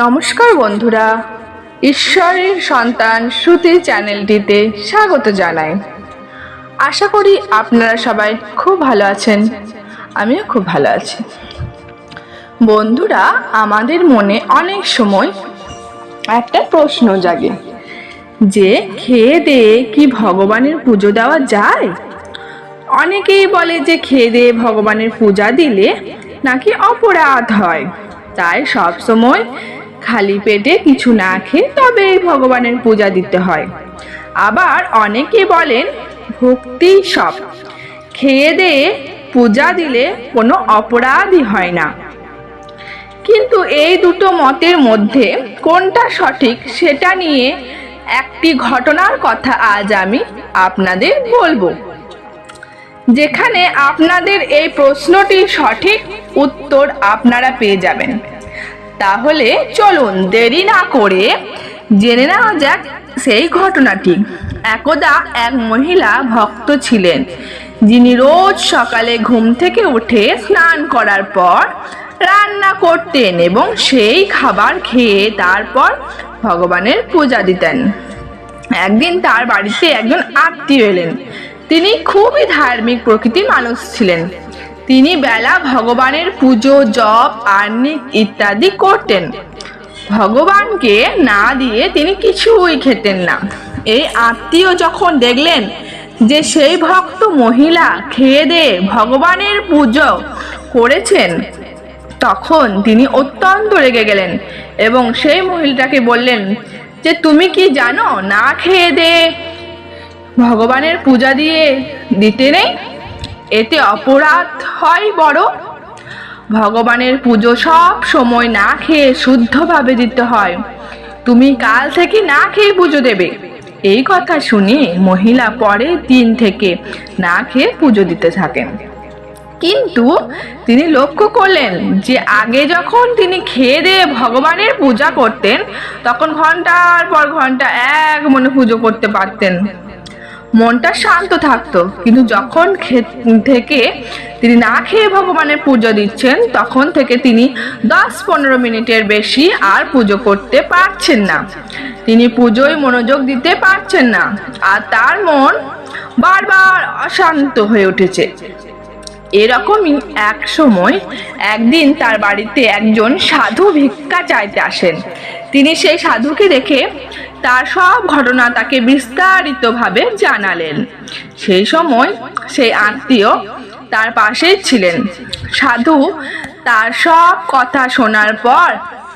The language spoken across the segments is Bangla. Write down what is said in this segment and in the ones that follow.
নমস্কার বন্ধুরা। ঈশ্বরের সন্তান শ্রুতি চ্যানেলটিতে স্বাগত জানাই। আশা করি আপনারা সবাই খুব ভালো আছেন। আমিও খুব ভালো আছি। বন্ধুরা, আমাদের মনে অনেক সময় একটা প্রশ্ন জাগে। যে, খেয়ে দিয়ে কি ভগবানের পুজো দেওয়া যায়? অনেকেই বলে যে, খেয়ে দিয়ে ভগবানের পূজা দিলে নাকি অপরাধ হয়। তাই সব সময় খালি পেটে কিছু না খেয়ে তবে ভগবানের পূজা দিতে হয়। আবার অনেকে বলেন, ভক্তি সব। খেয়ে দিয়ে পূজা দিলে কোনো অপরাধই হয় না। কিন্তু এই দুটো মতের মধ্যে কোনটা সঠিক সেটা নিয়ে একটি ঘটনার কথা আজ আমি আপনাদের বলব। যেখানে আপনাদের এই প্রশ্নটির সঠিক উত্তর আপনারা পেয়ে যাবেন। তাহলে চলুন দেরি না করে জেনে নেওয়া যাক সেই ঘটনাটি। একদা এক মহিলা ভক্ত ছিলেন, যিনি রোজ সকালে ঘুম থেকে উঠে স্নান করার পর রান্না করতেন এবং সেই খাবার খেয়ে তারপর ভগবানের পূজা দিতেন। একদিন তার বাড়িতে একজন আত্মীয় এলেন। তিনি খুবই ধার্মিক প্রকৃতির মানুষ ছিলেন। তিনি বেলা ভগবানের পুজো, জপ আর্নিক ইত্যাদি করতেন। ভগবানকে না দিয়ে তিনি কিছুই খেতেন না। এই আত্মীয় যখন দেখলেন যে সেই ভক্ত মহিলা খেয়ে দিয়ে ভগবানের পুজো করেছেন, তখন তিনি অত্যন্ত রেগে গেলেন এবং সেই মহিলাটাকে বললেন যে, তুমি কি জানো, না খেয়ে দে ভগবানের পূজা দিয়ে দিতে নেই? এতে অপরাধ হয় বড়। ভগবানের পুজো সব সময় না খেয়ে শুদ্ধভাবে দিতে হয়। তুমি কাল থেকে না খেয়ে পুজো দেবে। এই কথা শুনে মহিলা পরের দিন থেকে না খেয়ে পুজো দিতে থাকেন। কিন্তু তিনি লক্ষ্য করলেন যে আগে যখন তিনি খেয়ে দিয়ে ভগবানের পূজা করতেন, তখন ঘণ্টার পর ঘণ্টা এক মনে পুজো করতে পারতেন। মনটা শান্ত থাকতো। কিন্তু যখন থেকে তিনি না খেয়ে ভগবানের পুজো দিচ্ছেন, তখন থেকে তিনি দশ পনেরো মিনিটের বেশি আর পুজো করতে পারছেন না। তিনি পুজোয় মনোযোগ দিতে পারছেন না। আর তার মন বারবার অশান্ত হয়ে উঠেছে। এরকমই এক সময় একদিন তার বাড়িতে একজন সাধু ভিক্ষা চাইতে আসেন। তিনি সেই সাধুকে দেখে তার সব ঘটনা তাকে বিস্তারিতভাবে জানালেন। সেই সময় সেই আত্মীয় তার পাশেই ছিলেন। সাধু তার সব কথা শোনার পর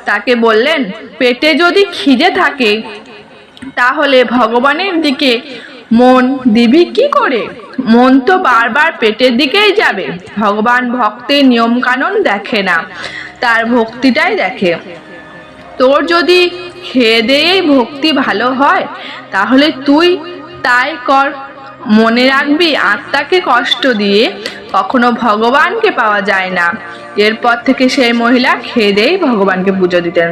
তাকে বললেন, পেটে যদি খিদে থাকে, তাহলে ভগবানের দিকে মন দিবি কি করে? মন তো বারবার পেটের দিকেই যাবে। ভগবান ভক্তের নিয়ম কানুন দেখে না, তার ভক্তিটাই দেখে। তোর যদি খেয়ে দেয়েই ভক্তি ভালো হয়, তাহলে তুই তাই কর। মনে রাখবি, আত্মাকে কষ্ট দিয়ে কখনো ভগবানকে পাওয়া যায় না। এরপর থেকে সেই মহিলা খেয়ে দেই ভগবানকে পুজো দিতেন।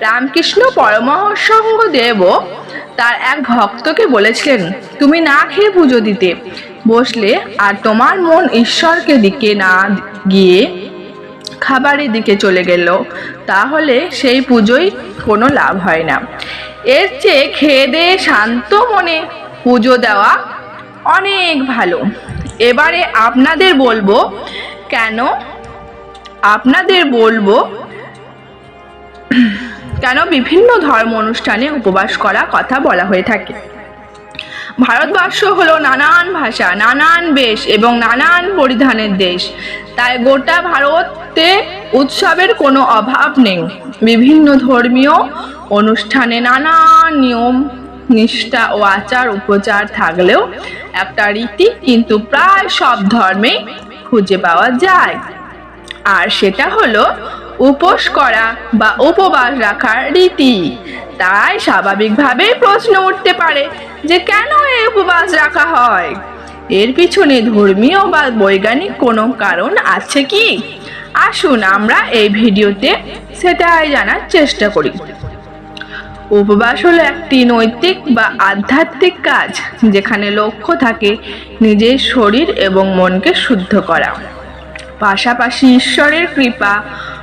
রামকৃষ্ণ পরমহংসঙ্গ দেব তার এক ভক্তকে বলেছিলেন, তুমি না খেয়ে পুজো দিতে। বসলে আর তোমার মন ঈশ্বরকে দিকে না গিয়ে খাবারের দিকে চলে গেল, তাহলে সেই পুজোয় কোনো লাভ হয় না। এর চেয়ে খেয়ে দিয়ে শান্ত মনে, পুজো দেওয়া অনেক ভালো। এবারে আপনাদের বলব, কেন? আপনাদের বলব, কেন বিভিন্ন ধর্ম অনুষ্ঠানে উপবাস করা কথা বলা হয়ে থাকে। ভারতবর্ষ হলো নানান ভাষা, নানান বেশ এবং নানান পরিধানের দেশ। তাই গোটা ভারতে উৎসবের কোনো অভাব নেই। বিভিন্ন ধর্মীয় অনুষ্ঠানে নানান নিয়ম, নিষ্ঠা ও আচার উপচার থাকলেও একটা রীতি কিন্তু প্রায় সব ধর্মে খুঁজে পাওয়া যায়। আর সেটা হলো উপোস করা বা উপবাস রাখার রীতি। তাই স্বাভাবিকভাবে প্রশ্ন উঠতে পারে যে কেন এই উপবাস রাখা হয়? এর পিছনে ধর্মীয় বা বৈজ্ঞানিক কোনো কারণ আছে কি? আসুন আমরা এই ভিডিওতে সেটাই জানার চেষ্টা করি। উপবাস হলো একটি নৈতিক বা আধ্যাত্মিক কাজ, যেখানে লক্ষ্য থাকে নিজের শরীর এবং মনকে শুদ্ধ করা। পাশাপাশি ঈশ্বরের কৃপা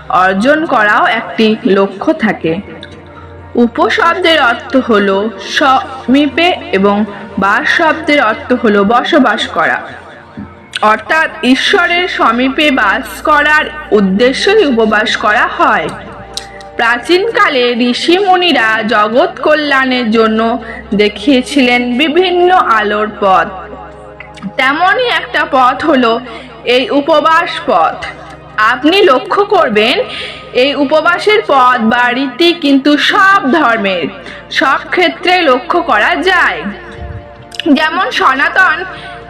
অর্জন করাও একটি লক্ষ্য থাকে। উপশব্দের অর্থ হল সমীপে এবং বাস শব্দের অর্থ হল বসবাস করা। অর্থাৎ ঈশ্বরের সমীপে বাস করার উদ্দেশ্যই উপবাস করা হয়। প্রাচীনকালে ঋষিমুনিরা জগৎ কল্যাণের জন্য দেখিয়েছিলেন বিভিন্ন আলোর পথ। তেমনই একটা পথ হলো এই উপবাস পথ। আপনি লক্ষ্য করবেন এই উপবাসের পথ বা রীতি কিন্তু সব ধর্মের, সব ক্ষেত্রে লক্ষ্য করা যায়। যেমন সনাতন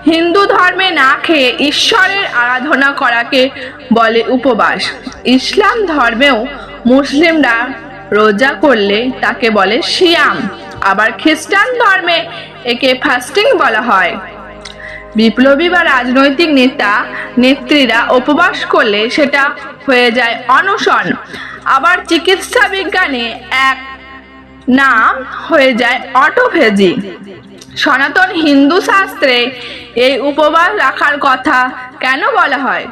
হিন্দু ধর্মে না খেয়ে ঈশ্বরের আরাধনা করাকে বলে উপবাস। ইসলাম ধর্মেও মুসলিমরা রোজা করলে তাকে বলে সিয়াম। আবার খ্রিস্টান ধর্মে একে ফাস্টিং বলা হয়। বিপ্লবী বা রাজনৈতিক নেতা, নেত্রীরা উপবাস করলে সেটা হয়ে যায় অনশন। আবার চিকিৎসা বিজ্ঞানে এক নাম হয়ে যায় অটোফেজি। সনাতন হিন্দু শাস্ত্রে এই উপবাস রাখার কথা কেন বলা হয়?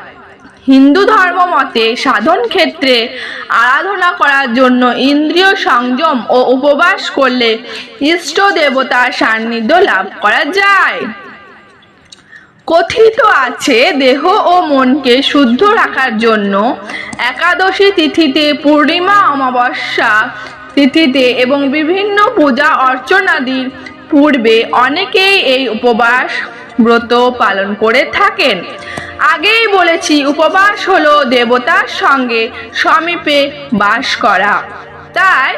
হিন্দু ধর্ম মতে সাধন ক্ষেত্রে আরাধনা করার জন্য ইন্দ্রিয় সংযম ও উপবাস করলে ইষ্ট দেবতার সান্নিধ্য লাভ করা যায়। কথিত আছে দেহ ও মনকে শুদ্ধ রাখার জন্য একাদশী তিথিতে পূর্ণিমা অমাবস্যা তিথিতে এবং বিভিন্ন পূজা অর্চনাদির পূর্বে অনেকেই এই উপবাস ব্রত পালন করে থাকেন। আগেই বলেছি, উপবাস হলো দেবতার সঙ্গে সমীপে বাস করা। তাই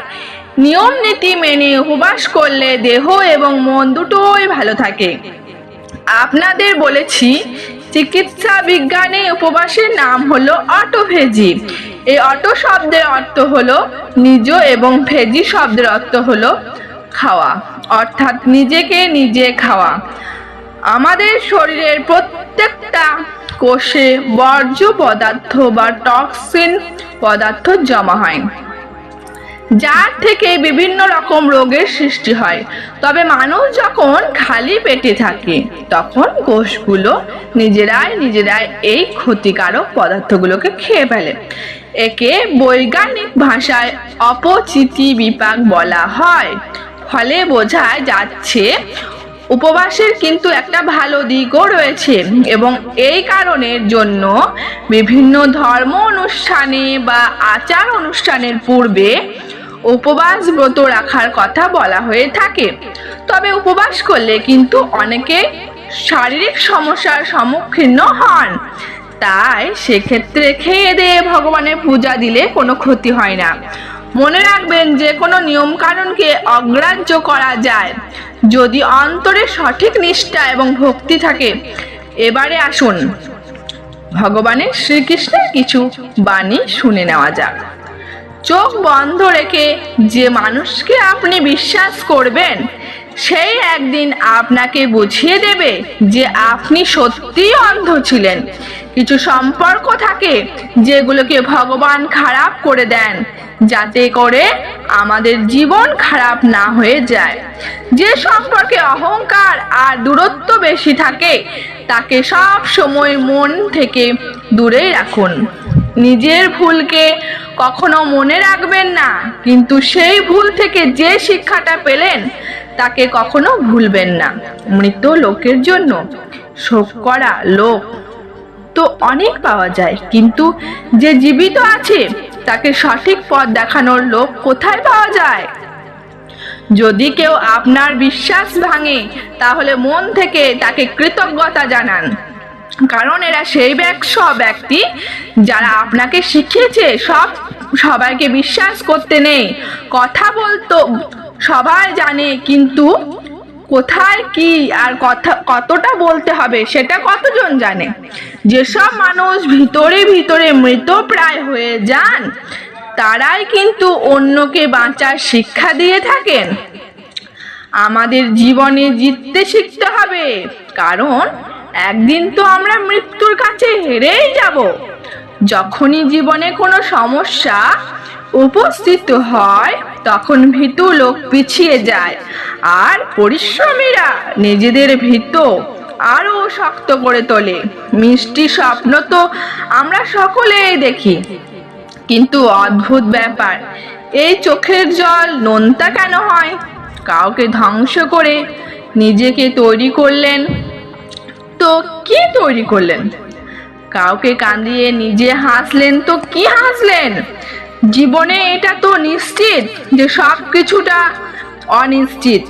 নিয়ম নীতি মেনে উপবাস করলে দেহ এবং মন দুটোই ভালো থাকে। আপনাদের বলেছি, চিকিৎসা বিজ্ঞানে উপবাসের নাম হলো অটোভেজি। এই অটো শব্দের অর্থ হলো নিজ এবং ভেজি শব্দের অর্থ হলো খাওয়া, অর্থাৎ নিজেকে নিজে খাওয়া। আমাদের শরীরের প্রত্যেকটা কোষে বর্জ্য পদার্থ বা টক্সিন পদার্থ জমা হয়। যার থেকে বিভিন্ন রকম রোগের সৃষ্টি হয়। তবে মানুষ যখন খালি পেটে থাকে, তখন কোষগুলো নিজেরাই নিজেরাই এই ক্ষতিকারক পদার্থগুলোকে খেয়ে ফেলে। একে বৈজ্ঞানিক ভাষায় অপচিতি বিপাক বলা হয়। ফলে বোঝা যাচ্ছে, উপবাসের কিন্তু একটা ভালো দিকও রয়েছে এবং এই কারণের জন্য বিভিন্ন ধর্ম অনুষ্ঠানে বা আচার অনুষ্ঠানের পূর্বে উপবাস ব্রত রাখার কথা বলা হয়ে থাকে। তবে উপবাস করলে কিন্তু অনেকে শারীরিক সমস্যার সম্মুখীন হন। তাই সেক্ষেত্রে খেয়ে দিয়ে ভগবানের পূজা দিলে কোনো ক্ষতি হয় না। মনে রাখবেন যে কোনো নিয়ম কানুনকে অগ্রাহ্য করা যায়। যদি অন্তরে সঠিক নিষ্ঠা এবং ভক্তি থাকে, এবারে আসুন। ভগবানের শ্রীকৃষ্ণের কিছু বাণী শুনে নেওয়া যাক। চোখ বন্ধ রেখে যে মানুষকে আপনি বিশ্বাস করবেন, সেই একদিন আপনাকে বুঝিয়ে দেবে যে আপনি সত্যিই অন্ধ ছিলেন। কিছু সম্পর্ক থাকে যেগুলোকে ভগবান খারাপ করে দেন, যাতে করে আমাদের জীবন খারাপ না হয়ে যায়। যে সম্পর্কে অহংকার আর দূরত্ব বেশি থাকে, তাকে সব সময় মন থেকে দূরেই রাখুন। নিজের ভুলকে কখনো মনে রাখবেন না। কিন্তু সেই ভুল থেকে যে শিক্ষাটা পেলেন, তাকে কখনো ভুলবেন না। মৃত লোকের জন্য শোক করা লোক তো অনেক পাওয়া যায়। কিন্তু যে জীবিত আছে, তাকে সঠিক পথ দেখানোর লোক কোথায় পাওয়া যায়? যদি কেউ আপনার বিশ্বাস ভাঙে, তাহলে মন থেকে তাকে কৃতজ্ঞতা জানান। কারণ এরা সেই ব্যক্ষ ব্যক্তি যারা আপনাকে শিখিয়েছে, সব সবাইকে বিশ্বাস করতে নেই, কথা বলতো, সবাই জানে, কিন্তু কোথায় কি আর কথা কতটা বলতে হবে, সেটা কতজন জানে? যেসব মানুষ ভিতরে ভিতরে মৃত প্রায় হয়ে যান, তারাই কিন্তু অন্যকে বাঁচার শিক্ষা দিয়ে থাকেন। আমাদের জীবনে জিততে শিখতে হবে, কারণ একদিন তো আমরা মৃত্যুর কাছে হেরেই যাব। যখনই জীবনে কোনো সমস্যা উপস্থিত হয়, তখন ভীতু লোক পিছিয়ে যায় আর পরিশ্রমীরা নিজেদের ভীত আরও শক্ত করে তোলে। মিষ্টি স্বপ্ন তো আমরা সকলেই দেখি। কিন্তু অদ্ভুত ব্যাপার, এই চোখের জল নোনতা কেন হয়? কাউকে ধ্বংস করে নিজেকে তৈরি করলেন তো কি তৈরি করলেন? কাউকে কাঁদিয়ে নিজে হাসলেন তো কি হাসলেন? জীবনে এটা তো নিশ্চিত যে সব কিছুটা অনিশ্চিত।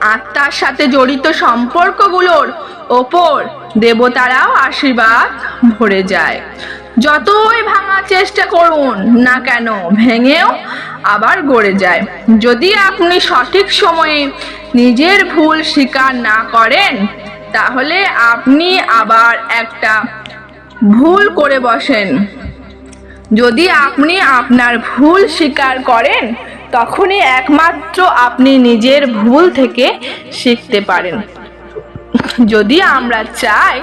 আত্মার সাথে জড়িত সম্পর্কগুলোর ওপর দেবতারাও আশীর্বাদ ভরে যায়। যতই ভাঙার চেষ্টা করুন না কেন, ভেঙেও আবার গড়ে যায়। যদি আপনি সঠিক সময়ে নিজের ভুল স্বীকার না করেন তাহলে আপনি আবার একটা ভুল করে বসেন। যদি আপনি আপনার ভুল স্বীকার করেন, তখনই একমাত্র আপনি নিজের ভুল থেকে শিখতে পারেন। যদি আমরা চাই,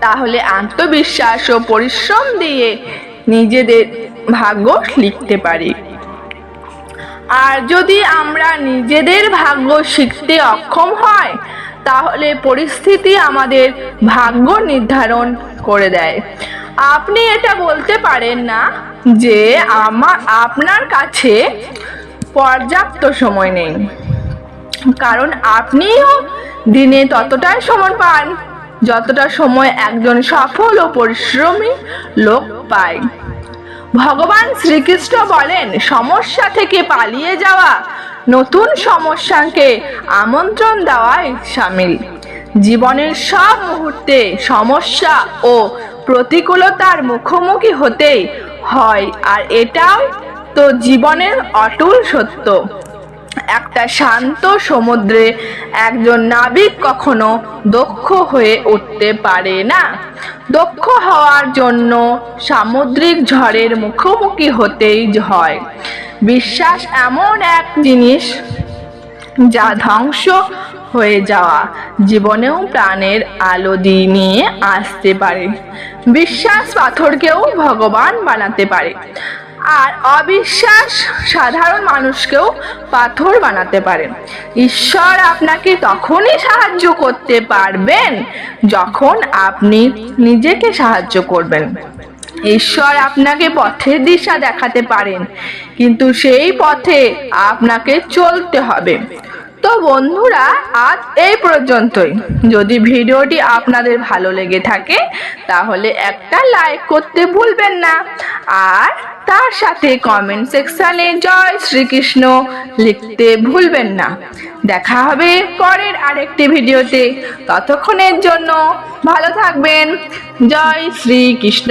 তাহলে আত্মবিশ্বাস ও পরিশ্রম দিয়ে নিজেদের ভাগ্য লিখতে পারি। আর যদি আমরা নিজেদের ভাগ্য শিখতে অক্ষম হয় তাহলে পরিস্থিতি আমাদের ভাগ্য নির্ধারণ করে দেয়। আপনি এটা বলতে পারেন না যে আমার, আপনার কাছে পর্যাপ্ত সময় নেই। কারণ আপনিও দিনে ততটাই সময় পান, যতটা সময় একজন সফল ও পরিশ্রমী লোক পায়। ভগবান শ্রীকৃষ্ণ বলেন, সমস্যা থেকে পালিয়ে যাওয়া নতুন সমস্যাকে আমন্ত্রণ দেওয়াই সামিল। জীবনের সব মুহূর্তে সমস্যা ও প্রতিকূলতার মুখোমুখি হতেই হয়, আর এটাও তো জীবনের অটল সত্য। একটা শান্ত সমুদ্রে একজন নাবিক কখনো দক্ষ হয়ে উঠতে পারে না। দক্ষ হওয়ার জন্য সামুদ্রিক ঝড়ের মুখোমুখি হতেই হয়। বিশ্বাস এমন এক জিনিস যা ধ্বংস হয়ে যাওয়া জীবনেও প্রাণের আলো দিয়ে নিয়ে আসতে পারে। বিশ্বাস পাথরকেও ভগবান বানাতে পারে। আর অবিশ্বাস সাধারণ মানুষকেও পাথর বানাতে পারে। ঈশ্বর আপনাকে তখনই সাহায্য করতে পারবেন যখন আপনি নিজেকে সাহায্য করবেন। ঈশ্বর আপনাকে পথের দিশা দেখাতে পারেন, কিন্তু সেই পথে আপনাকে চলতে হবে। তো বন্ধুরা, আজ এই পর্যন্তই। যদি ভিডিওটি আপনাদের ভালো লেগে থাকে, তাহলে একটা লাইক করতে ভুলবেন না। আর তার সাথে কমেন্ট সেকশানে জয় শ্রীকৃষ্ণ লিখতে ভুলবেন না। দেখা হবে পরের আরেকটি ভিডিওতে। ততক্ষণের জন্য ভালো থাকবেন। জয় শ্রীকৃষ্ণ।